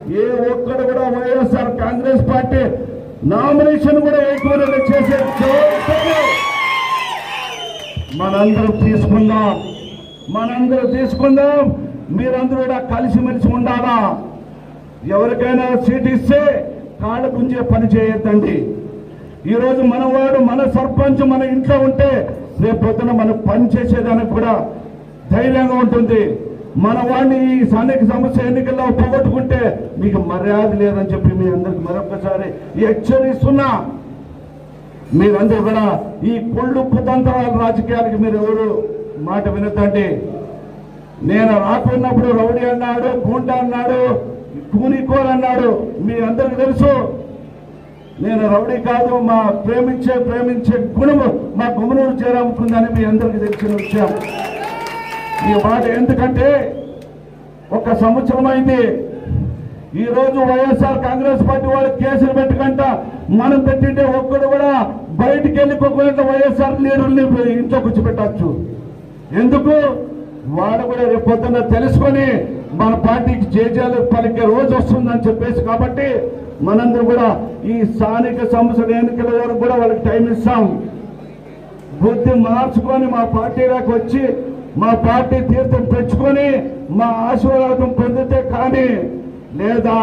ఏ ఒక్కడు కూడా YSR Congress party nomination కూడా ఎక్కువ చేసే జవాబు మనందరం తీసుకుందాం. మనందరం తీసుకుందాం. మీరందరూ కూడా కలిసిమెలిసి ఉండాలా? ఎవరికైనా సీట్ ఇస్తే కాళ్ళ గుంజే పని చేయొద్దండి. ఈరోజు మనవాడు మన సర్పంచ్ మన ఇంట్లో ఉంటే రేపు పొద్దున మనం పని చేసేదానికి కూడా ధైర్యంగా ఉంటుంది. మన వాడిని ఈ స్థానిక సమస్య ఎన్నికల్లో పోగొట్టుకుంటే మీకు మర్యాద లేదని చెప్పి మీ అందరికి మరొకసారి హెచ్చరిస్తున్నా. మీరందరూ కూడా ఈ కుళ్ళు కుతంత్రాల రాజకీయాలకి మీరు ఎవరు మాట వినద్దండి. నేను రాకున్నప్పుడు రౌడీ అన్నాడు గుంట అన్నాడు కూనికోలు అన్నాడు మీ అందరికి తెలుసు. నేను రౌడీ కాదు మా ప్రేమించే ప్రేమించే గుణము మా గుమనూరు చేరాముకుందని మీ అందరికి తెలిసిన విషయం. ఈ మాట ఎందుకంటే ఒక సంవత్సరం అయింది. ఈ రోజు వైఎస్ఆర్ కాంగ్రెస్ పార్టీ వాళ్ళు కేసులు పెట్టుకుంట. మనం పెట్టింటే ఒక్కడు కూడా బయటికి వెళ్ళిపోకుండా వైఎస్ఆర్ లీడర్ని ఇంట్లో కూర్చోబెట్టచ్చు. ఎందుకు? వాడు కూడా రేపు పొద్దున్న తెలుసుకొని మన పార్టీకి జేజేలు పలికే రోజు వస్తుందని చెప్పేసి కాబట్టి మనందరూ కూడా ఈ స్థానిక సంస్థల ఎన్నికల వరకు కూడా వాళ్ళకి టైం ఇస్తాం. బుద్ధి మార్చుకొని మా పార్టీలోకి వచ్చి మా పార్టీ తీర్థం తెచ్చుకొని మా ఆశీర్వాదం పొందితే కానీ లేదా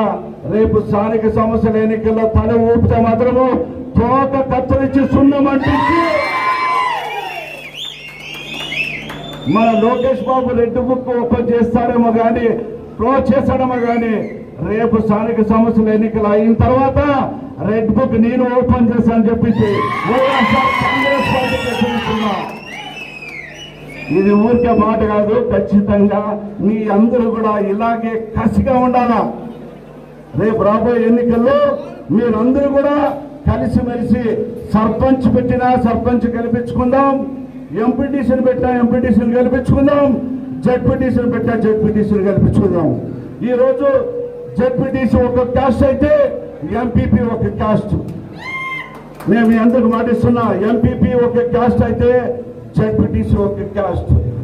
రేపు స్థానిక సమస్యల ఎన్నికల్లో తల ఊపితే మాత్రము తోక కత్తిరించి సున్నం అంటించి మన లోకేష్ బాబు రెడ్డి బుక్ ఓపెన్ చేస్తాడేమో కానీ క్లోజ్ చేస్తాడేమో కానీ రేపు స్థానిక సమస్యల ఎన్నికలు అయిన తర్వాత రెడ్ బుక్ నేను ఓపెన్ చేస్తానని చెప్పించి ఇది ఊరికే మాట కాదు ఖచ్చితంగా మీ అందరూ కూడా ఇలాగే కసిగా ఉండాలా? రేపు రాబోయే ఎన్నికల్లో మీరందరూ కూడా కలిసిమెలిసి సర్పంచ్ పెట్టినా సర్పంచ్ గెలిపించుకుందాం ఎంపీటీసీని పెట్టినా ఎంపీటీసీని గెలిపించుకుందాం జడ్పీటీసీని పెట్టినా జడ్పీటీసీని గెలిపించుకుందాం. ఈ రోజు జడ్పీటీసీ ఒక క్యాస్ట్ అయితే ఎంపీపీ ఒక క్యాస్ట్. నేను మీ అందరికి మాటిస్తున్నా ఎంపీపీ ఒక క్యాస్ట్ అయితే St. Petersburg class 2.